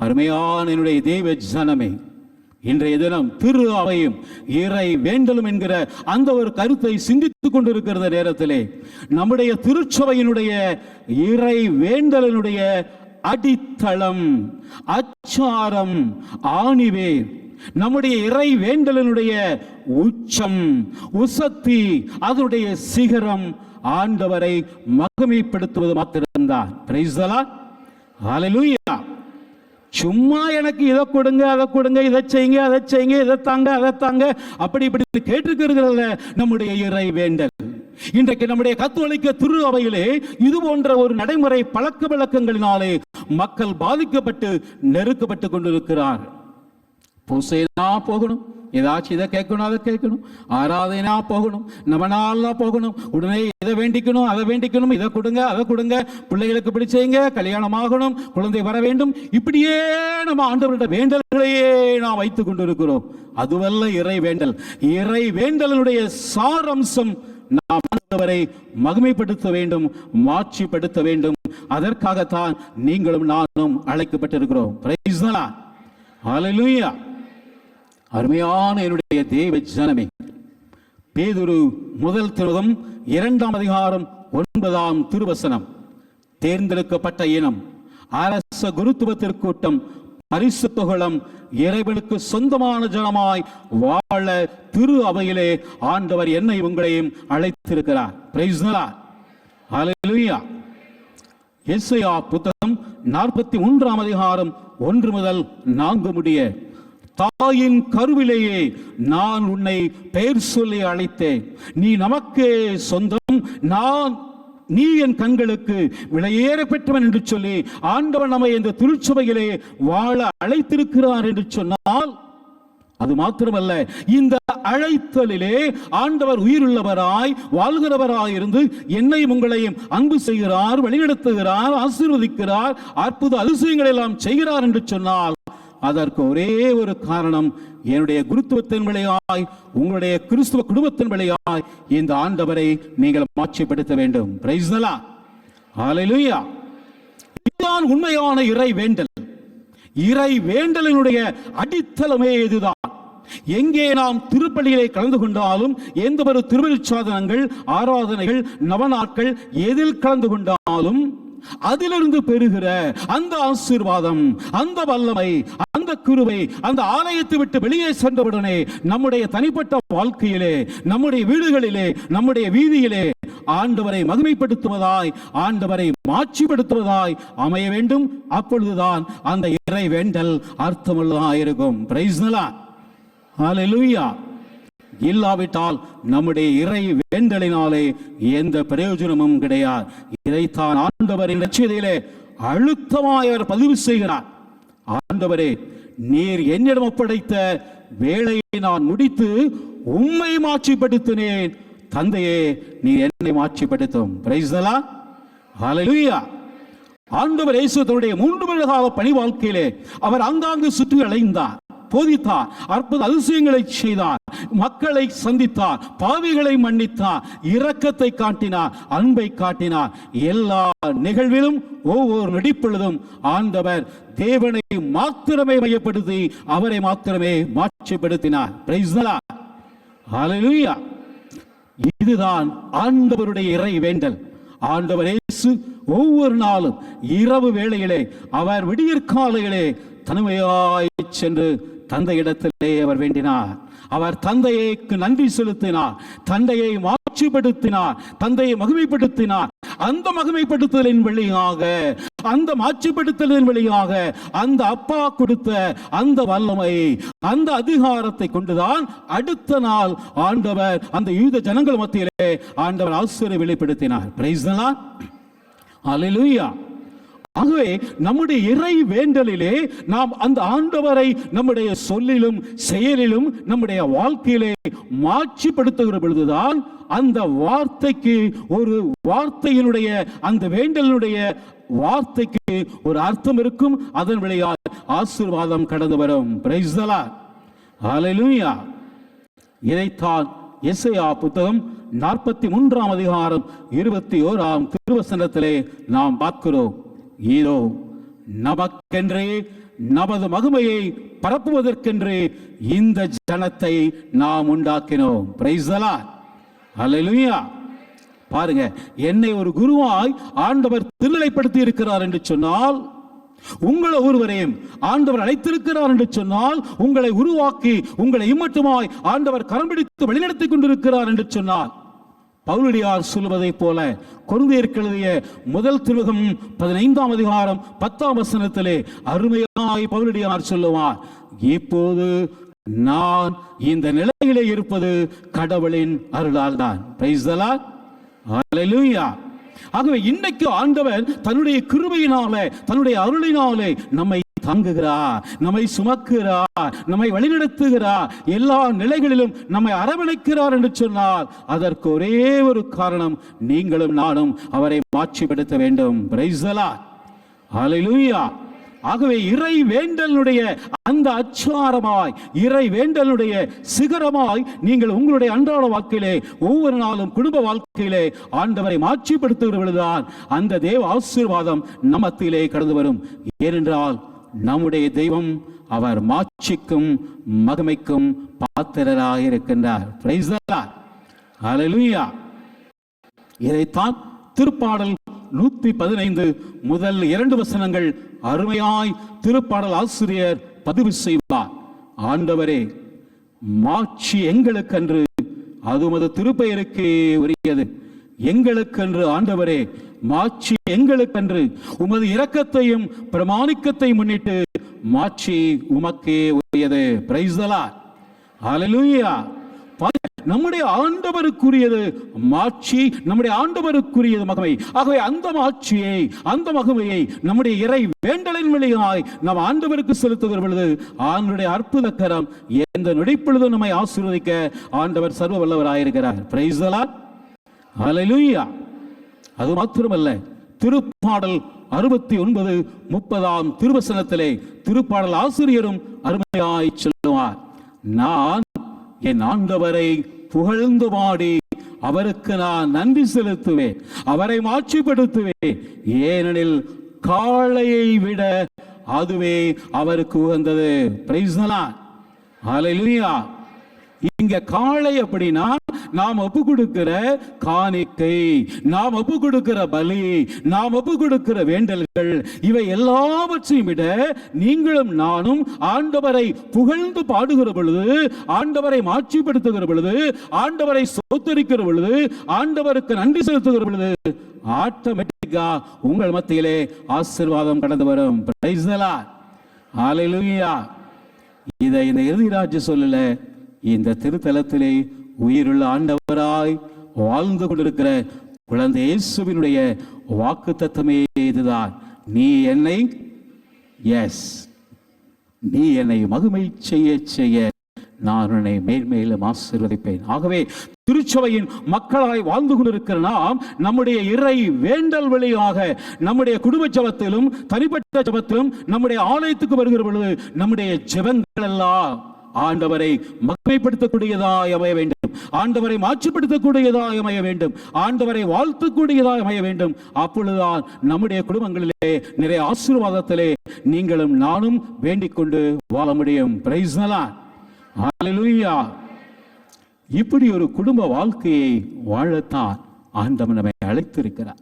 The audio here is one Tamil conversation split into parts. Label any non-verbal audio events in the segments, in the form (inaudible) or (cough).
அருமையான என்னுடைய தெய்வ ஜனமே இன்றைய தினம் திரு அவையும் இறை வேண்டலும் என்கிற அந்த ஒரு கருத்தை சிந்தித்துக் கொண்டிருக்கிற நேரத்திலே. நம்முடைய திருச்சபையினுடைய இறை வேண்டலினுடைய அடித்தளம் அச்சாரம் ஆணிவேர் நம்முடைய இறை வேண்டலினுடைய உச்சம் உசத்தி அதனுடைய சிகரம் ஆண்டவரை மகிமைப்படுத்துவது மாத்திரம்தான். பிரைஸ் அலலூயா சும்மா எனக்கு இதை கொடுங்க அதை கொடுங்க இதை செய்யுங்க அதை செய்யுங்க இதை தாங்க அதை தாங்க. அப்படி இப்படி கேட்டுக்கிறதுல நம்முடைய இறை வேண்டல். இன்றைக்கு நம்முடைய கத்தோலிக்க திரு அவையிலே இது போன்ற ஒரு நடைமுறை பழக்க வழக்கங்களினாலே மக்கள் பாதிக்கப்பட்டு நெருக்கப்பட்டு கொண்டிருக்கிறார் பூசைனா போகணும். ஏதாச்சும் இதை கேட்கணும் அதை கேட்கணும். ஆராதனா போகணும். நவனாலா போகணும். உடனே இதை வேண்டிக்கணும் அதை வேண்டிக்கணும். இதை கொடுங்க அதை கொடுங்க. பிள்ளைகளுக்கு இப்படி கல்யாணம் ஆகணும் குழந்தை வர வேண்டும். இப்படியே நம்ம ஆண்டவர்கிட்ட வேண்டல்களையே நாம் வைத்துக் கொண்டிருக்கிறோம். அதுவல்ல இறை வேண்டல். இறை வேண்டலினுடைய சாரம்சம் நாம் ஆண்டவரை மகிமைப்படுத்த வேண்டும் மாட்சிப்படுத்த வேண்டும். அதற்காகத்தான் நீங்களும் நானும் அழைக்கப்பட்டிருக்கிறோம். அருமையான என்னுடைய தேவ ஜனமே பேதுரு முதல் திருவதம் இரண்டாம் அதிகாரம் ஒன்பதாம் திருவசனம். தேர்ந்தெடுக்கப்பட்ட இனம் அரச குருத்துவத்திற்கூட்டம் பரிசுத்தகுளம் இறைவனுக்கு சொந்தமான ஜனமாய் வாழ திரு அவையிலே ஆண்டவர் என்னை உங்களையும் அழைத்திருக்கிறார். Praise எஸ்ஐயா புத்தகம் நாற்பத்தி ஒன்றாம் அதிகாரம் ஒன்று முதல் நான்கு முடிய தாயின் கருவிலேயே நான் உன்னை பெயர் சொல்லி அழைத்தேன். நீ நமக்கே சொந்தம். நான் நீ என் கண்களுக்கு விலையேற பெற்றவன் என்று சொல்லி ஆண்டவன் நம்மை இந்த திருச்சபையிலே வாழ அழைத்திருக்கிறார் என்று சொன்னால் அது மாத்திரமல்ல. இந்த அழைத்தலிலே ஆண்டவர் உயிருள்ளவராய் வாழ்கிறவராய் இருந்து என்னையும் உங்களையும் அன்பு செய்கிறார் வழிநடத்துகிறார் ஆசீர்வதிக்கிறார் அற்புத அதிசயங்களை எல்லாம் செய்கிறார் என்று சொன்னால் அதற்கு ஒரே ஒரு காரணம் என்னுடைய குருத்துவத்தின் விளையாய் உங்களுடைய கிறிஸ்துவ குடும்பத்தின் விளையாய் இந்த ஆண்டவரை நீங்கள் மாட்சிப்படுத்த வேண்டும். பிரைஸ்னலா ஹalleluya இதுதான் உண்மையான இறை வேண்டல். இறை வேண்டலினுடைய அடித்தளமே இதுதான். எங்கே நாம் திருப்பலியிலே கலந்து கொண்டாலும் எந்த ஒரு திருவருட்சாதனங்கள் ஆராதனைகள் நவநாட்கள் எதில் கலந்து கொண்டாலும் அதிலிருந்து பெறுகிற அந்த ஆசீர்வாதம் அந்த வல்லமை அந்த குருவை அந்த ஆலயத்தை விட்டு வெளியே சென்றவுடனே நம்முடைய தனிப்பட்ட வாழ்க்கையிலே நம்முடைய வீடுகளிலே நம்முடைய வீதியிலே ஆண்டவரை மகிமைப்படுத்துவதாய் ஆண்டவரை மாட்சிப்படுத்துவதாய் அமைய வேண்டும். அப்பொழுதுதான் அந்த இறை வேண்டல் அர்த்தமுள்ளதாக இருக்கும் பிரைஸ்னலா ஹalleluya இல்லாவிட்டால் நம்முடைய இறை வேண்டலினாலே எந்த பிரயோஜனமும் கிடையாது. இதைத்தான் ஆண்டவரின் லட்சியத்திலே அழுத்தமாய் அவர் பதிவு செய்கிறார். ஆண்டவரே நீர் என்னிடம் ஒப்படைத்த வேலையை நான் முடித்து உண்மை மாட்சிப்படுத்தினேன். தந்தையே நீ என்னை மாட்சிப்படுத்தும். பிரைஸ்தலா ஹalleluya ஆண்டவர் இயேசு தன்னுடைய மூன்று வருட கால பணி வாழ்க்கையிலே அவர் ஆங்காங்கு சுற்றி அலைந்தார் போதித்தார். அற்புத அதிசயங்களை செய்தார். மக்களை சந்தித்தார். பாவிகளை மன்னித்தார். இரக்கத்தை காட்டினார். அன்பை காட்டினார். எல்லா நிகழ்விலும் ஒவ்வொரு நடிப்பொழுதும் ஆண்டவர் தேவனை மாத்திரமே மையப்படுத்தி அவரை மாத்திரமே மாட்சிப்படுத்தினார். இதுதான் ஆண்டவருடைய இறை வேண்டல். ஆண்டவர் இயேசு ஒவ்வொரு நாளும் இரவு வேளையிலே அவர் விடியற்காலையிலே தனிமையாய் சென்று தந்தையிடத்திலே அவர் வேண்டினார். அவர் தந்தையைக்கு நன்றி செலுத்தினார். தந்தையை மாட்சிப்படுத்தினார். தந்தையை மகிமைப்படுத்தினார். அந்த மகிமைப்படுத்துதலின் வழியாக அந்த மாட்சிப்படுத்தலின் வழியாக அந்த அப்பா கொடுத்த அந்த வல்லமை அந்த அதிகாரத்தை கொண்டுதான் அடுத்த நாள் ஆண்டவர் அந்த யூத ஜனங்கள் மத்தியிலே ஆண்டவர் ஆசிரியர் வெளிப்படுத்தினார். பிரைஸ் அலிலுயா ஆகவே நம்முடைய இறை வேண்டலிலே நாம் அந்த ஆண்டவரை நம்முடைய சொல்லிலும் செயலிலும் நம்முடைய வாழ்க்கையிலே மாட்சிப்படுத்துகிற பொழுதுதான் அந்த வார்த்தைக்கு ஒரு வார்த்தையினுடைய அந்த வேண்டலினுடைய வார்த்தைக்கு ஒரு அர்த்தம் இருக்கும். அதன் விளையால் ஆசீர்வாதம் கடந்து வரும். பிரைஸ் ஹalleluya இதைத்தான் எஸ்ஐயா புத்தகம் நாற்பத்தி மூன்றாம் அதிகாரம் இருபத்தி ஓராம் திருவசனத்திலே நாம் பார்க்கிறோம். இதோ நமக்கென்றே நமது மகிமையை பரப்புவதற்கென்று இந்த ஜனத்தை நாம் உண்டாக்கினோம். பிரைசலா அல்லேலூயா பாருங்க என்னை ஒரு குருவாய் ஆண்டவர் திருநிலைப்படுத்தி இருக்கிறார் என்று சொன்னால் உங்களை ஒருவரையும் ஆண்டவர் அழைத்திருக்கிறார் என்று சொன்னால் உங்களை உருவாக்கி உங்களை இம்மட்டுமாய் ஆண்டவர் கரம் பிடித்து வழிநடத்திக் கொண்டிருக்கிறார் என்று சொன்னால் பவுலடியார் சொல்வதைப் போல கொருந்தியருக்கு முதல் திருமுகம் பதினைந்தாம் அதிகாரம் பத்தாம் வசனத்திலே அருமையாய் பவுலடியார் சொல்லுவார் இப்போது நான் இந்த நிலையிலே இருப்பது கடவுளின் அருளால் தான் Hallelujah. ஆகவே இன்னைக்கு ஆண்டவர் தன்னுடைய கிருபையினாலே தன்னுடைய அருளினாலே நம்மை தாங்குகிறார் நம்மை சுமக்கிறார் நம்மை வழிநடத்துகிறார். எல்லா நிலைகளிலும் நம்மை அரவணைக்கிறார் என்று சொன்னால் அதற்கு ஒரே ஒரு காரணம் நீங்களும் நானும் அவரை மாட்சிப்படுத்த வேண்டும். பிரைசலா the ஆகவே இறை வேண்டலுடைய அந்த அச்சாரமாய் இறை வேண்டலுடைய சிகரமாய் நீங்கள் உங்களுடைய அன்றாட வாழ்க்கையிலே ஒவ்வொரு நாளும் குடும்ப வாழ்க்கையிலே ஆண்டவரை மாட்சிப்படுத்துகிற பொழுதுதான் அந்த தேவ ஆசீர்வாதம் நமத்திலே கடந்து வரும். ஏனென்றால் நம்முடைய தெய்வம் அவர் மாட்சிக்கும் மகிமைக்கும் பாத்திரராக இருக்கின்றார். இதைத்தான் திருப்பாடல் நூத்தி பதினைந்து முதல் இரண்டு வசனங்கள் அருமையாய் திருப்பாடல் ஆசிரியர் பதிவு செய்வார். ஆண்டவரே மாட்சி எங்களுக்கன்று அது உமது திருப்பெயருக்கே உரியது. எங்களுக்கென்று ஆண்டவரே மாட்சி எங்களுக்கென்று உமது இரக்கத்தையும் பிரமாணிக்கத்தை முன்னிட்டு மாட்சி உமக்கே உரியது. பிரைஸ்தலா அலலூயா நம்முடைய ஆண்டவருக்குரியது மாட்சி நம்முடைய ஆண்டவருக்குரியது மகமை. ஆகவே அந்த மாட்சியை அந்த மகமையை நம்முடைய இறை வேண்டலின் வழியாய் நாம் ஆண்டவருக்கு செலுத்துகிற பொழுது ஆண்டுடைய அற்புத கரம் எந்த நொடிப்பொழுதும் நம்மை ஆசீர்வதிக்க ஆண்டவர் சர்வ வல்லவராயிருக்கிறார் பிரைஸ் அலலுயா அது மாத்திரமல்ல திருப்பாடல் அறுபத்தி ஒன்பது முப்பதாம் திருவசனத்திலே திருப்பாடல் ஆசிரியரும் அருமையாய் சொல்லுவார் நான் என் ஆண்டவரை புகழ்ந்து பாடி அவருக்கு நான் நன்றி செலுத்துவேன். அவரை மாட்சிப்படுத்துவேன். ஏனெனில் காளையை விட அதுவே அவருக்கு உகந்தது. பிரைஸ் ஹalleluya இங்க காளை அப்படின்னா நாம் ஒப்பு கொடுக்கிற காணிக்கை நாம் ஒப்பு கொடுக்கிற பலி நாம் ஒப்பு கொடுக்கிற வேண்டல்கள் இவை எல்லாவற்றையும் விட நீங்களும் நானும் ஆண்டவரை புகழ்ந்து பாடுகிற பொழுது ஆண்டவரை மாட்சிப்படுத்துகிற பொழுது ஆண்டவரை சோத்தரிக்கிற பொழுது ஆண்டவருக்கு நன்றி செலுத்துகிற பொழுது ஆட்டோமேட்டிக்கா உங்கள் மத்தியிலே ஆசீர்வாதம் கடந்து வரும். பிரைஸ் the இதை இந்த இறுதிராஜ் சொல்லலை. இந்த திருத்தலத்திலே உயிருள்ள ஆண்டவராய் வாழ்ந்து கொண்டிருக்கிற குழந்தை இயேசுவினுடைய வாக்கு தத்துவமே இதுதான். நீ என்னை எஸ் நீ என்னை மகிமை செய்ய செய்ய நான் உன்னை மேன்மேலும் ஆசீர்வதிப்பேன். ஆகவே திருச்சபையின் மக்களாய் வாழ்ந்து கொண்டிருக்கிற நாம் நம்முடைய இறை வேண்டல் வழியாக நம்முடைய குடும்ப ஜபத்திலும் தனிப்பட்ட ஜபத்திலும் நம்முடைய ஆலயத்துக்கு வருகிற பொழுது நம்முடைய ஜபங்கள் எல்லாம் ஆண்டவரை மகிமைப்படுத்தக்கூடியதாய் அமைய வேண்டும். ஆண்டவரை மாற்றுப்படுத்தக்கூடியதாய் அமைய வேண்டும். ஆண்டவரை வாழ்த்தக்கூடியதாய் அமைய வேண்டும். அப்பொழுதுதான் நம்முடைய குடும்பங்களிலே நிறைய ஆசீர்வாதத்திலே நீங்களும் நானும் வேண்டிக் கொண்டு வாழ முடியும். இப்படி ஒரு குடும்ப வாழ்க்கையை வாழத்தான் ஆண்டவன் நம்மை அழைத்திருக்கிறார்.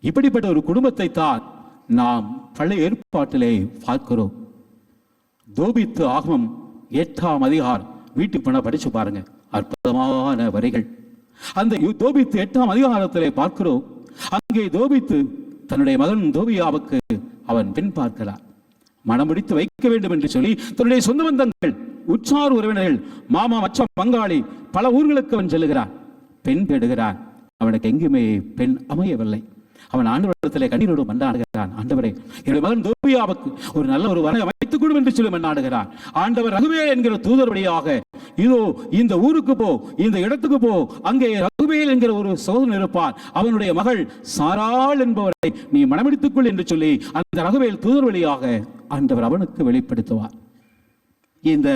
இப்படிப்பட்ட ஒரு குடும்பத்தை தான் நாம் பழைய ஏற்பாட்டிலே பார்க்கிறோம். தோபித்து ஆகமம் எட்டாம் அதிகாரம். வீட்டுக்கு போனா படிச்சு பாருங்க. அற்புதமான வரிகள். அந்த தோபித்து எட்டாம் அதிகாரத்திலே பார்க்கிறோம். அங்கே தோபித்து தன்னுடைய மகன் தோபியாவுக்கு அவன் பெண் பார்க்கிறார். மனம் முடித்து வைக்க வேண்டும் என்று சொல்லி தன்னுடைய சொந்த பந்தங்கள் உற்சார் உறவினர்கள் மாமா மச்சம் பங்காளி பல ஊர்களுக்கு அவன் செல்லுகிறான் பெண் தேடுகிறான். அவனுக்கு எங்குமே பெண் அமையவில்லை. அவன் ஆண்டவரிடத்திலே கண்ணீரோடு மன்றாடுகிறான். ஆண்டவரே என்னுடைய மகன் தோபியாவுக்கு ஒரு நல்ல ஒரு வரை அமைத்துக் கொடும் என்று சொல்லி மன்னாடுகிறார் ஆண்டவர் ரகுவேல் என்கிற தூதர் வழியாக இதோ இந்த ஊருக்கு போ இந்த இடத்துக்கு போ அங்கே ரகுவேல் என்கிற ஒரு சோதனை இருப்பார் அவனுடைய மகள் சாராள் என்பவரை நீ மனமெடுத்துக் கொள் என்று சொல்லி அந்த ரகுவேல் தூதர் வழியாக ஆண்டவர் அவனுக்கு வெளிப்படுத்துவார். இந்த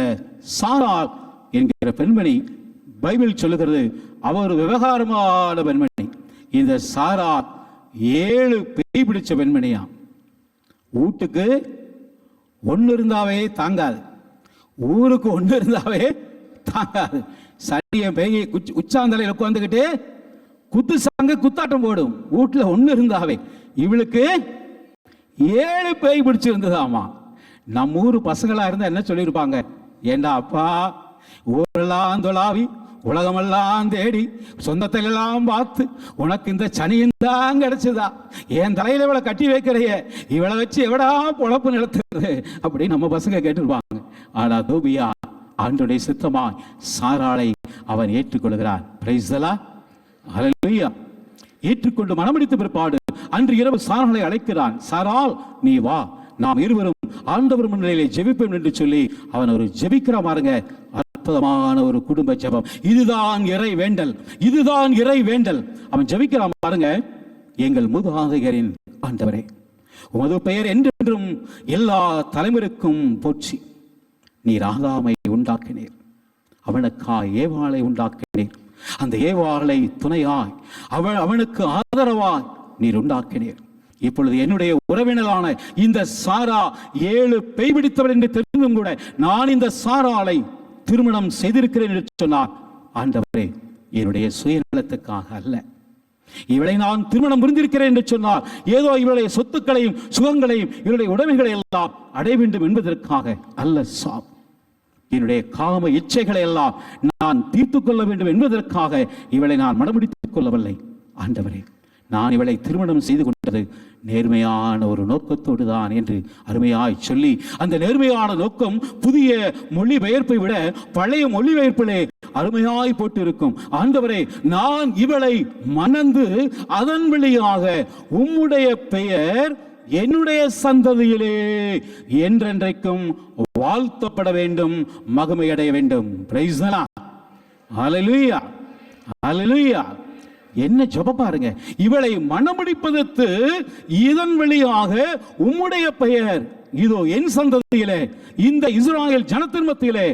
சாராள் என்கிற பெண்மணி பைபிள் சொல்லுகிறது அவர் விவகாரமான பெண்மணி. இந்த சாரா ஏழு பேய் பிடிச்ச பெண்மணியா வீட்டுக்கு ஒன்று இருந்தாவே தாங்காது. ஊருக்கு ஒன்று இருந்தாவே தாங்காது. சட்டியை பேய் குச்சி உச்சாந்தலையில் உட்காந்துக்கிட்டு குத்து சாங்க குத்தாட்டம் போடும். வீட்டில் ஒன்று இருந்தாவே இவளுக்கு ஏழு பேய் பிடிச்சிருந்ததாமா. நம்ம ஊர் பசங்களாக இருந்தால் என்ன சொல்லியிருப்பாங்க? ஏண்டா அப்பா ஊரெல்லாம் தொலாவி உலகமெல்லாம் தேடி சொந்தத்தில் எல்லாம் பார்த்து உனக்கு இந்த சனியும் தான் கிடைச்சதா? என் தலையில் இவளை கட்டி வைக்கிறையே இவளை வச்சு எவடா பொழப்பு நடத்துறது? அப்படி நம்ம பசங்க கேட்டுருவாங்க ஆனா தோபியா ஆண்டுடைய சித்தமாய் சாராளை அவன் ஏற்றுக்கொள்கிறான். பிரைஸ்தலா ஹalleluya ஏற்றுக்கொண்டு மனமடித்த பிற்பாடு அன்று இரவு சாராளை அழைக்கிறான். சாரால் நீ வா. நாம் இருவரும் ஆண்டவர் முன்னிலையிலே ஜெபிப்போம் என்று சொல்லி அவன் ஒரு ஜெபிக்கிற பாருங்க அற்புதமான ஒரு குடும்ப ஜெபம். இதுதான் இறை வேண்டல். இதுதான் இறை வேண்டல். அவன் ஜபிக்கிறான் பாருங்க. எங்கள் முதுகாதையரின் ஆண்டவரே உமது பெயர் என்றென்றும் எல்லா தலைமுறைக்கும் போற்றி. நீர் ஆதாமை உண்டாக்கினீர். அவனுக்கா ஏவாளை உண்டாக்கினீர். அந்த ஏவாளை துணையாய் அவள் அவனுக்கு ஆதரவாய் நீர் உண்டாக்கினீர். இப்பொழுது என்னுடைய உறவினரான இந்த சாரா ஏழு பெய் பிடித்தவர் என்று தெரிந்தும் கூட நான் இந்த சாராலை திருமணம் செய்திருக்கிறேன் என்று சொன்னார். ஆண்டவரே என்னுடைய சுயநலத்துக்காக அல்ல. இவளை நான் திருமணம் புரிந்திருக்கிறேன் என்று சொன்னார் ஏதோ இவளுடைய சொத்துக்களையும் சுகங்களையும் இவளுடைய உடைமைகளை எல்லாம் அடைய வேண்டும் என்பதற்காக அல்ல சாப் என்னுடைய காம இச்சைகளை எல்லாம் நான் தீர்த்து கொள்ள வேண்டும் என்பதற்காக இவளை நான் மனமுடித்துக் கொள்ளவில்லை. ஆண்டவரே நான் இவளை திருமணம் செய்து கொண்டது நேர்மையான ஒரு நோக்கத்தோடு தான் என்று அருமையாய் சொல்லி அந்த நேர்மையான நோக்கம் புதிய மொழிபெயர்ப்பை விட பழைய மொழிபெயர்ப்பிலே அருமையாய் போட்டிருக்கும். ஆண்டவரே நான் இவளை மணந்து அதன் வழியாக உம்முடைய பெயர் என்னுடைய சந்ததியிலே என்றென்றைக்கும் வாழ்த்தப்பட வேண்டும் மகிமையடைய வேண்டும். பிரைஸ் அலலுயா அலலுயா என்ன ஜப பாருங்க. இவளை மனமுடிப்பதற்கு இதன் வழியாக உம்முடைய பெயர் இதோ என் சந்ததியிலே இந்த இஸ்ராயல் ஜனத்தின் மத்தியிலே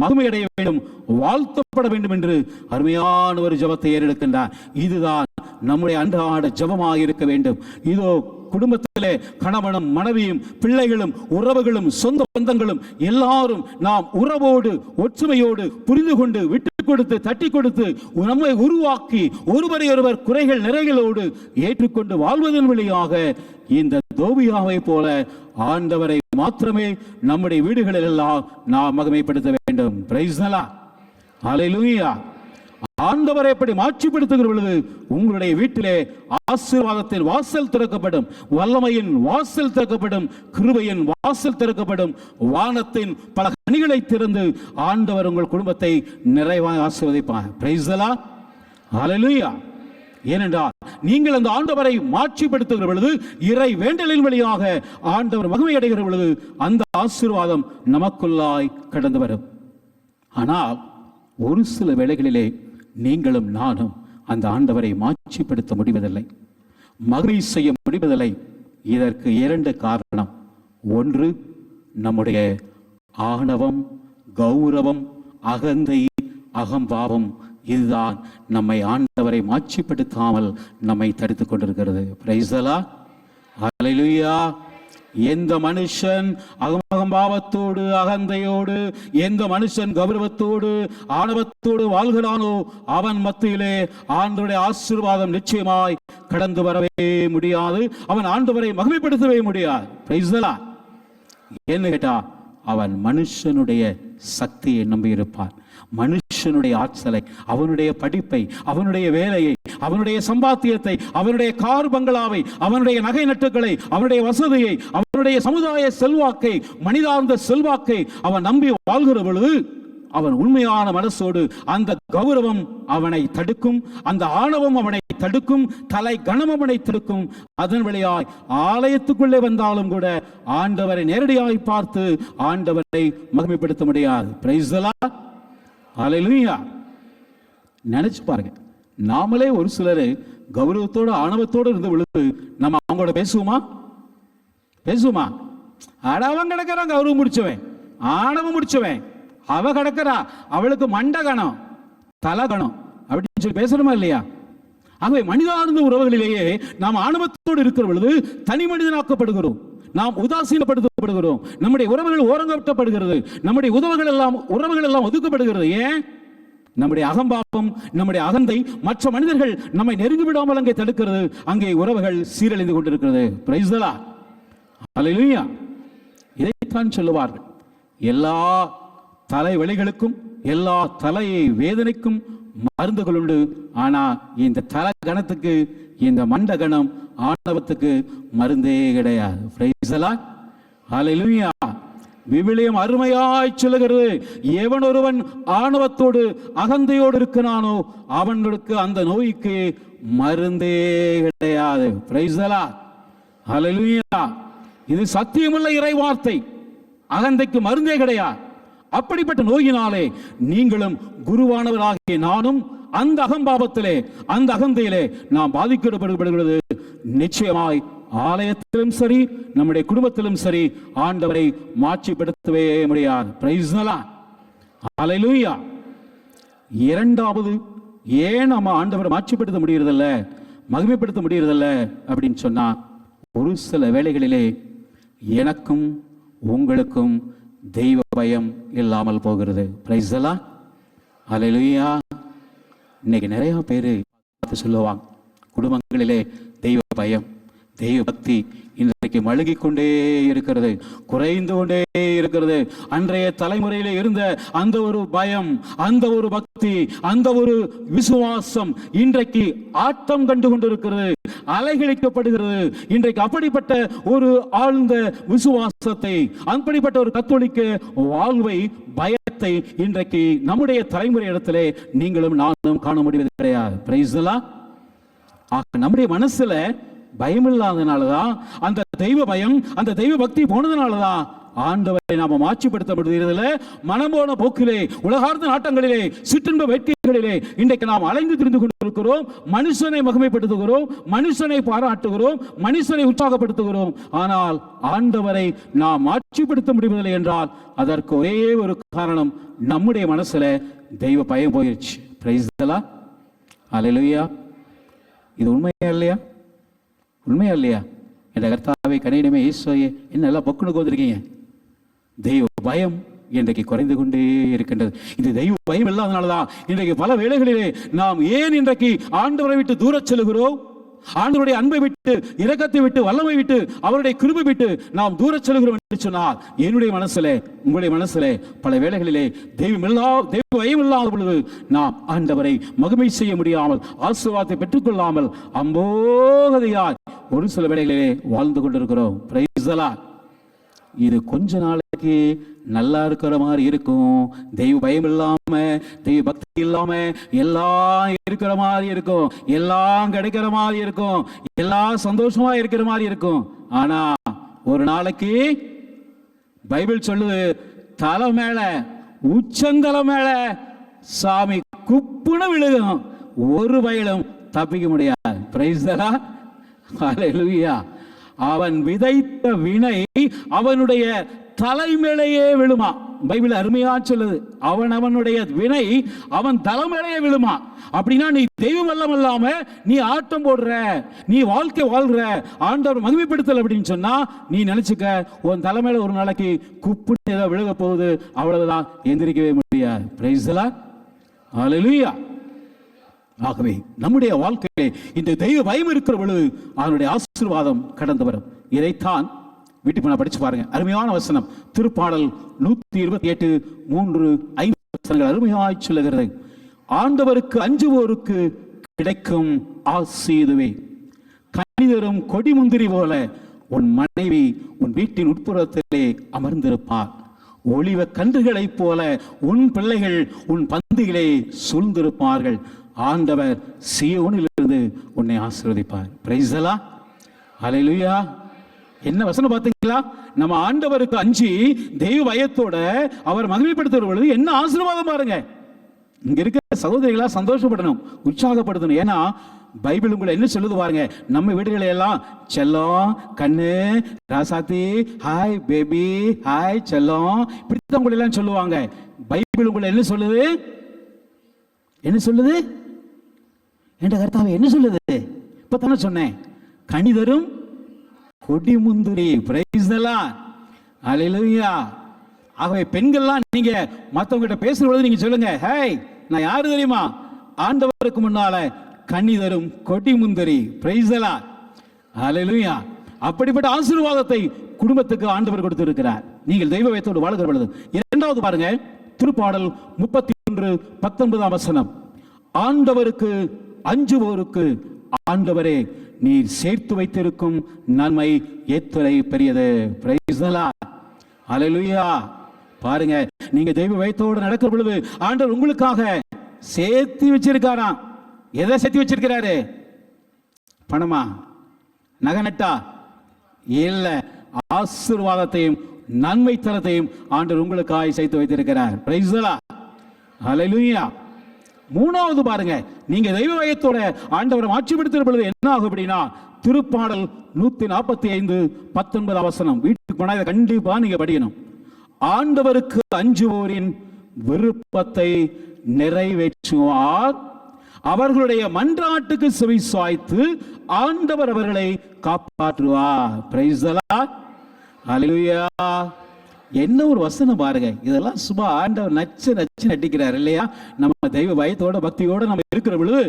மகிமையடைய வேண்டும் வாழ்த்தப்பட வேண்டும் என்று அருமையான ஒரு ஜெபத்தை ஏறெடுக்கின்றார். இதுதான் நம்முடைய அன்றாட ஜபமாக இருக்க வேண்டும். இதோ குடும்பத்திலே கணவனும் மனைவியும் பிள்ளைகளும் உறவுகளும் சொந்த பந்தங்களும் எல்லாரும் நாம் உறவோடு ஒற்றுமையோடு புரிந்து கொண்டு விட்டு கொடுத்து தட்டி கொடுத்து நம்மை உருவாக்கி ஒருவரை ஒருவர் குறைகள் நிறைகளோடு ஏற்றுக்கொண்டு வாழ்வதன் வழியாக இந்த தோபியாவை போல ஆண்டவரை மாத்திரமே நம்முடைய வீடுகளில் எல்லாம் நாம் மகிமைப்படுத்த வேண்டும். பிரைஸ் ஹalleluya ஆண்டவரை எப்படி மாட்சிப்படுத்துகிற பொழுது உங்களுடைய வீட்டிலே ஆசீர்வாதத்தின் வாசல் திறக்கப்படும் வல்லமையின் வாசல் திறக்கப்படும் கிருபையின் வாசல் திறக்கப்படும் வானத்தின் பல கனிகளை திறந்து ஆண்டவர் உங்கள் குடும்பத்தை நிறைவாக ஆசீர்வதிப்பார். பிரைஸ்தலா ஹalleluya ஏனென்றால் நீங்கள் அந்த ஆண்டவரை மாட்சிப்படுத்துகிற பொழுது இறை வேண்டலின் வழியாக ஆண்டவர் மகிமை அடைகிற பொழுது அந்த ஆசீர்வாதம் நமக்குள்ளாய் கடந்து வரும். ஆனால் ஒரு சில வேளைகளிலே நீங்களும் நானும் அந்த ஆண்டவரை மாட்சிப்படுத்த முடிவதில்லை. மகிழ்ச்சி செய்ய முடிவதில்லை. இதற்கு இரண்டு காரணம். ஒன்று நம்முடைய ஆணவம் கௌரவம் அகந்தை அகம்பாவம் இதுதான் நம்மை ஆண்டவரை மாட்சிப்படுத்தாமல் நம்மை தடுத்து கொண்டிருக்கிறது. பிரைசலா ஹalleluya எந்த மனுஷன் அகமகம்பாவத்தோடு அகந்தையோடு எந்த மனுஷன் கௌரவத்தோடு ஆணவத்தோடு வாழ்கிறானோ அவன் மத்தியிலே ஆண்டவருடைய ஆசீர்வாதம் நிச்சயமாய் கடந்து வரவே முடியாது. அவன் ஆண்டவரை மகிமைப்படுத்தவே முடியாது. என்ன கேட்டா அவன் மனுஷனுடைய சக்தியை நம்பியிருப்பான். மனுஷனுடைய ஆற்றலை அவனுடைய படிப்பை அவனுடைய வேலையை அவனுடைய சம்பாத்தியத்தை அவனுடைய கார் பங்களாவை அவனுடைய நகை நட்டுக்களை அவனுடைய வசதியை அவனுடைய சமுதாய செல்வாக்கை மனிதார்ந்த செல்வாக்கை அவன் நம்பி வாழ்கிற பொழுது அவன் உண்மையான மனசோடு அந்த கௌரவம் அவனை தடுக்கும் அந்த ஆணவம் அவனை தடுக்கும் தலை கணம் அவனை தடுக்கும் அதன் வழியாய் ஆலயத்துக்குள்ளே வந்தாலும் கூட ஆண்டவரை நேரடியாய் பார்த்து ஆண்டவரை மகிமைப்படுத்த முடியாது. நினைச்சு பாருங்க. நாமளே ஒரு சிலர் கௌரவத்தோடு ஆணவத்தோடு இருந்து விழுந்து நம்ம அவங்களோட பேசுவோமா? பேசுவோமா? அட அவன் கிடக்கிறான் கௌரவம் முடிச்சவன். ஆணவம் முடிச்சவன். அவ கிடக்கிறா. அவளுக்கு மண்ட கணம் தலை கணம் அப்படின்னு சொல்லி பேசணுமா இல்லையா? ஆகவே மனிதார்ந்த உறவுகளிலேயே நாம் ஆணவத்தோடு இருக்கிற பொழுது தனி மனிதனாக்கப்படுகிறோம். நாம் உதாசீனப்படுத்தப்படுகிறோம். நம்முடைய உறவுகள் ஓரங்கப்படுகிறது நம்முடைய உதவுகள் எல்லாம் உறவுகள் எல்லாம் ஒதுக்கப்படுகிறது. ஏன்? நம்முடைய அகம்பாவம் நம்முடைய அகந்தை மற்ற மனிதர்கள் நம்மை நெருங்கி விடாமல் அங்கே தடுக்கிறது. அங்கே உறவுகள் சீரழிந்து கொண்டிருக்கிறது. பிரைஸ்தலா அல்லேலூயா இதைத்தான் சொல்லுவார்கள். எல்லா தலைவலிகளுக்கும் எல்லா தலை வேதனைக்கும் மருந்துகள் உண்டு. ஆனா இந்த தலை கணத்துக்கு இந்த மண்ட கணம் ஆணவத்துக்கு மருந்தே கிடையாது. பிரைஸ்தலா அல்லேலூயா விவிலியம் அருமையாய் சொல்லுகிறது எவன் ஒருவன் ஆணவத்தோடு அகந்தையோடு இருக்கிறானோ அவனுக்கு அந்த நோய்க்கு மருந்தே கிடையாது. இது சத்தியமுள்ள இறை வார்த்தை அகந்தைக்கு மருந்தே கிடையாது. அப்படிப்பட்ட நோயினாலே நீங்களும் குருவானவராகிய நானும் அந்த அகம்பாவத்திலே அந்த அகந்தையிலே நாம் பாதிக்கப்படுகிறது. நிச்சயமாய் ஆலயத்திலும் சரி நம்முடைய குடும்பத்திலும் சரி ஆண்டவரை மாட்சிப்படுத்தவே முடியாது. பிரைஸ்னலா அலையிலூயா இரண்டாவது ஏன் நம்ம ஆண்டவரை மாட்சிப்படுத்த முடியறதில்ல மகிமைப்படுத்த முடியறதில்ல அப்படின்னு சொன்னா ஒரு சில வேளைகளிலே எனக்கும் உங்களுக்கும் தெய்வ பயம் இல்லாமல் போகிறது. பிரைஸ்லா அலையிலூயா இன்னைக்கு நிறைய பேர் பார்த்து சொல்லுவாங்க குடும்பங்களிலே தெய்வ பயம். தெய்வ பக்தி இன்றைக்கு மழுகிக் கொண்டே இருக்கிறது குறைந்து கொண்டே இருக்கிறது. அன்றைய தலைமுறையில இருந்த அந்த ஒரு பயம் அந்த ஒரு பக்தி அந்த ஒரு விசுவாசம் இன்றைக்கு ஆட்டம் கண்டு கொண்டிருக்கிறது அலைகழிக்கப்படுகிறது. இன்றைக்கு அப்படிப்பட்ட ஒரு ஆழ்ந்த விசுவாசத்தை அப்படிப்பட்ட ஒரு கத்தோலிக்க வாழ்வை பயத்தை இன்றைக்கு நம்முடைய தலைமுறை இடத்திலே நீங்களும் நானும் காண முடிவது கிடையாது நம்முடைய மனசுல பயம் இல்லாதனாலதான் அந்த தெய்வ பயம் அந்த தெய்வ பக்தி போனதுனாலதான் ஆண்டவரை நாம மாட்சிப்படுத்தப்படுகிறதுல முடியறதில்ல மனம் போன போக்கிலே உலகார்ந்த நாட்டங்களிலே சிற்றின்ப வேட்கைகளிலே இன்றைக்கு நாம் அலைந்து திரிந்து கொண்டிருக்கிறோம் மனுஷனை மகிமைப்படுத்துகிறோம் மனுஷனை பாராட்டுகிறோம் மனுஷனை உற்சாகப்படுத்துகிறோம். ஆனால் ஆண்டவரை நாம் மாட்சிப்படுத்த முடிவதில்லை என்றால் அதற்கு ஒரே ஒரு காரணம் நம்முடைய மனசுல தெய்வ பயம் போயிடுச்சு பிரைஸ் அலையிலுயா இது உண்மையா இல்லையா? உண்மையா இல்லையா? என்ற கர்த்தாவை கணிடமே ஈஸ்வரையே என்ன எல்லாம் பொக்குன்னு கோந்திருக்கீங்க தெய்வ பயம் இன்றைக்கு குறைந்து கொண்டே இருக்கின்றது. இது தெய்வ பயம் இல்லாதனாலதான் இன்றைக்கு பல வேளைகளிலே நாம் ஏன் இன்றைக்கு ஆண்டவரை விட்டு தூரச் செல்கிறோம் ஆண்டவருடைய அன்பை விட்டு இரக்கத்தை விட்டு வல்லமை விட்டு அவருடைய கிருபை விட்டு நாம் தூர செல்கிறோம் என்று சொன்னால் என்னுடைய மனசிலே உங்களுடைய மனசிலே பல வேளைகளிலே தெய்வம் இல்லா தெய்வம் இல்லாத பொழுது நாம் ஆண்டவரை மகிமை செய்ய முடியாமல் ஆசீர்வாதத்தை பெற்றுக்கொள்ளாமல் அம்போகதையாய் ஒரு சில வேளைகளிலே வாழ்ந்து கொண்டிருக்கிறோம். பிரைஸ் இது கொஞ்ச நாளைக்கு நல்லா இருக்கிற மாதிரி இருக்கும். தெய்வ பயம் இல்லாம தெய்வ பக்தி இல்லாம எல்லாம் இருக்கிற மாதிரி இருக்கும். எல்லாம் கிடைக்கிற மாதிரி இருக்கும். எல்லாம் சந்தோஷமா இருக்கிற மாதிரி இருக்கும். ஆனா ஒரு நாளைக்கு பைபிள் சொல்லுது தலை மேல உச்சந்தலை மேல சாமி குப்புன விழுகும். ஒரு வயலும் தப்பிக்க முடியாது. பிரைஸ் ஹalleluya அவன் விதைத்த வினை அவனுடைய தலைமையிலேயே விழுமா? பைபிள் அருமையா சொல்லுது. அவன் அவனுடைய வினை அவன் தலைமையிலேயே விழுமா? அப்படின்னா நீ தெய்வம் வல்லம் இல்லாம நீ ஆட்டம் போடுற நீ வாழ்க்கை வாழ்ற ஆண்டவர் மகிமைப்படுத்தல் அப்படின்னு சொன்னா நீ நினைச்சுக்க உன் தலைமையில ஒரு நாளைக்கு குப்புன்னு ஏதோ விழுக போகுது அவ்வளவுதான். எந்திரிக்கவே முடியாது. பிரைஸ்லா ஹalleluya ஆகவே நம்முடைய வாழ்க்கையிலே இந்த தெய்வ பயம் இருக்கிற பொழுது அவனுடைய ஆசீர்வாதம் கடந்து வரும். இதைத்தான் வீட்டுக்கு போனா படிச்சு பாருங்க. அருமையான வசனம். திருப்பாடல் நூத்தி இருபத்தி எட்டு மூன்று ஐந்து வசனங்கள் அருமையாய் சொல்லுகிறது. ஆண்டவருக்கு அஞ்சுவோருக்கு கிடைக்கும் ஆசீதுவே கணிதரும் கொடிமுந்திரி போல உன் மனைவி உன் வீட்டின் உட்புறத்திலே அமர்ந்திருப்பார். ஒளிவ கன்றுகளைப் போல உன் பிள்ளைகள் உன் பந்திகளே சூழ்ந்திருப்பார்கள். ஆண்டவர் சியோனிலிருந்து உன்னை ஆசீர்வதிப்பார். பிரைசலா ஹalleluya என்ன வசனம் பார்த்தீங்களா? நம்ம ஆண்டவருக்கு அஞ்சு தெய்வ பயத்தோட அவர் மகிமைப்படுத்துற பொழுது என்ன ஆசீர்வாதம் பாருங்க. இங்க இருக்கிற சகோதரிகளா சந்தோஷப்படணும் உற்சாகப்படுத்தணும். ஏன்னா பைபிள் உங்களை என்ன சொல்லுது பாருங்க? நம்ம வீடுகளை எல்லாம் செல்லம் கண்ணு ராசாத்தி ஹாய் பேபி ஹாய் செல்லம். இப்படித்தான் உங்களை எல்லாம் சொல்லுவாங்க. பைபிள் உங்களை என்ன சொல்லுது? என்ன சொல்லுது? என்ற கருத்தாக என்ன சொல்லுது? இப்போ தானே சொன்னேன். கணிதரும் கொடி முந்திரி பிரைஸ் அலையிலுயா ஆகவே பெண்கள்லாம் நீங்க மற்றவங்க கிட்ட பேசுற பொழுது நீங்க சொல்லுங்க ஹேய் நான் யாரு தெரியுமா? ஆண்டவருக்கு முன்னால கண்ணி தரும் கொடி முந்தரி பிரைசலா அலையிலுயா அப்படிப்பட்ட ஆசீர்வாதத்தை குடும்பத்துக்கு ஆண்டவர் கொடுத்திருக்கிறார். நீங்கள் தெய்வ வைத்தோடு வாழ்கிற பொழுது. இரண்டாவது பாருங்க திருப்பாடல் முப்பத்தி ஒன்று பத்தொன்பதாம் வசனம். ஆண்டவருக்கு அஞ்சுவோருக்கு ஆண்டவரே நீர் சேர்த்து வைத்திருக்கும் நன்மை எத்துறை பெரியது. பிரைஸ் அலையிலுயா பாருங்க நீங்க தெய்வ வைத்தோடு நடக்கிற பொழுது ஆண்டவர் உங்களுக்காக சேர்த்து வச்சிருக்காராம் எதை சேர்த்து வச்சிருக்கிறாரு? பணமா? நகை நட்டா இல்ல ஆசீர்வாதத்தையும் நன்மை தரத்தையும் ஆண்டவர் உங்களுக்காக சேர்த்து வைத்திருக்கிறார். பிரைஸ்லா ஹalleluya மூணாவது பாருங்க. நீங்க தெய்வ வயத்தோட ஆண்டவரை மாற்றிப்படுத்துற பொழுது என்ன ஆகும் அப்படின்னா திருப்பாடல் நூத்தி நாற்பத்தி ஐந்து பத்தொன்பது அவசரம் வீட்டுக்கு போனா இதை கண்டிப்பா நீங்க படிக்கணும். ஆண்டவருக்கு அஞ்சுவோரின் விருப்பத்தை நிறைவேற்றுவார். அவர்களுடைய மன்றாட்டுக்கு செவி சாய்த்து ஆண்டவர் அவர்களை காப்பாற்றுவார். பிரைஸ் ஹalleluya என்ன ஒரு வசனம் பாருங்க. இதெல்லாம் சும்மா ஆண்டவர் நச்சு நச்சு நட்டிக்கிறார் இல்லையா? நம்ம தெய்வ பயத்தோட பக்தியோட நம்ம இருக்கிற பொழுது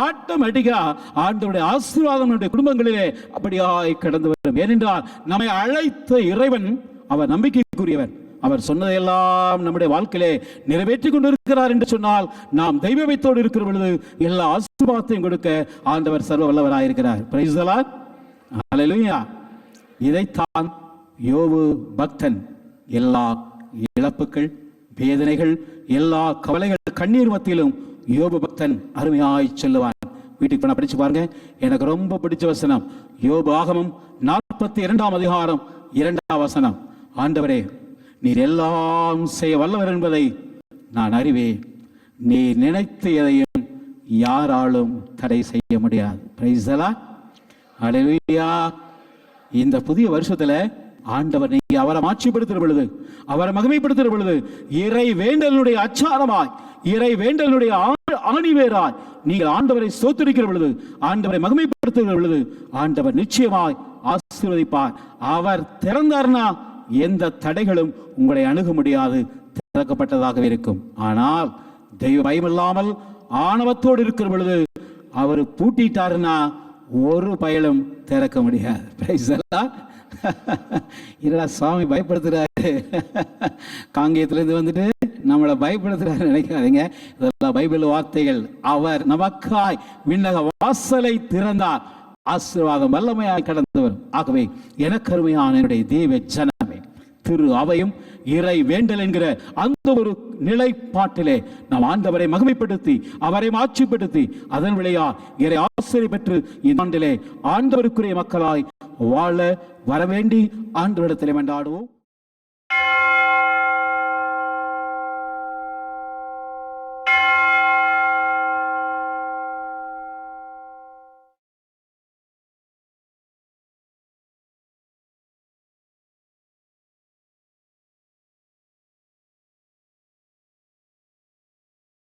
ஆட்டோமேட்டிக்கா ஆண்டவருடைய ஆசீர்வாதம் நம்முடைய குடும்பங்களிலே அப்படியாய் கடந்து வரும். ஏனென்றால் நம்மை அழைத்த இறைவன் அவர் நம்பிக்கைக்குரியவர். அவர் சொன்னதையெல்லாம் நம்முடைய வாழ்க்கையிலே நிறைவேற்றி கொண்டிருக்கிறார் என்று சொன்னால் நாம் தெய்வ வைத்தோடு இருக்கிற பொழுது எல்லா ஆசீர்வாதத்தையும் கொடுக்க ஆண்டவர் சர்வ வல்லவராயிருக்கிறார் பிரைஸ் ஹalleluya இதைத்தான் யோபு பக்தன் எல்லா இழப்புகள் வேதனைகள் எல்லா கவலைகள் கண்ணீர் மத்தியிலும் யோபு பக்தன் அருமையாய் செல்லுவான். வீட்டுக்கு போனா படிச்சு பாருங்க. எனக்கு ரொம்ப பிடிச்ச வசனம். யோபு ஆகமம் நாற்பத்தி இரண்டாம் அதிகாரம் இரண்டாம் வசனம். ஆண்டவரே நீர் எல்லாம் செய்ய வல்லவர் என்பதை நான் அறிவேன். நீ நினைத்து எதையும் யாராலும் தடை செய்ய முடியாது. பிரைசலா அலையா இந்த புதிய வருஷத்துல ஆண்டவர் நீ அவரை மாட்சிப்படுத்துற பொழுது அவரை மகிமைப்படுத்துற பொழுது இறை வேண்டலுடைய அச்சாரமாய் இறை வேண்டலுடைய ஆணிவேராய் நீங்கள் ஆண்டவரை சோத்தரிக்கிற பொழுது ஆண்டவரை மகிமைப்படுத்துகிற பொழுது ஆண்டவர் நிச்சயமாய் ஆசீர்வதிப்பார். அவர் திறந்தார்னா எந்த தடைகளும் உங்களை அணுக முடியாது திறக்கப்பட்டதாக இருக்கும். ஆனால் தெய்வ பயமில்லாமல் ஆணவத்தோடு இருக்கிற பொழுது அவர் பூட்டிட்டாருன்னா ஒரு பயலும் திறக்க முடியாது. (laughs) இல்லடா சுவாமி பயப்படுத்துகிறாரு காங்கேயத்திலிருந்து வந்துட்டு நம்மளை பயப்படுத்துறாரு நினைக்காதீங்க. இதெல்லாம் பைபிள் வார்த்தைகள். அவர் நமக்காய் விண்ணக வாசலை திறந்தார். ஆசீர்வாதம் வல்லமையாய் கடந்து வரும் ஆகவே எனக்கருமையான என்னுடைய தேவ ஜனமே திரு அவையும் இறை வேண்டல் என்கிற அந்த ஒரு நிலைப்பாட்டிலே நாம் ஆண்டவரை மகிமைப்படுத்தி அவரை மாட்சிப்படுத்தி அதன் விளையா இறை ஆசிரியர் பெற்று இந்த ஆண்டிலே ஆண்டவருக்குரிய மக்களாய் வாழ வரவேண்டி ஆண்டவரிடத்திலே மன்றாடுவோம்.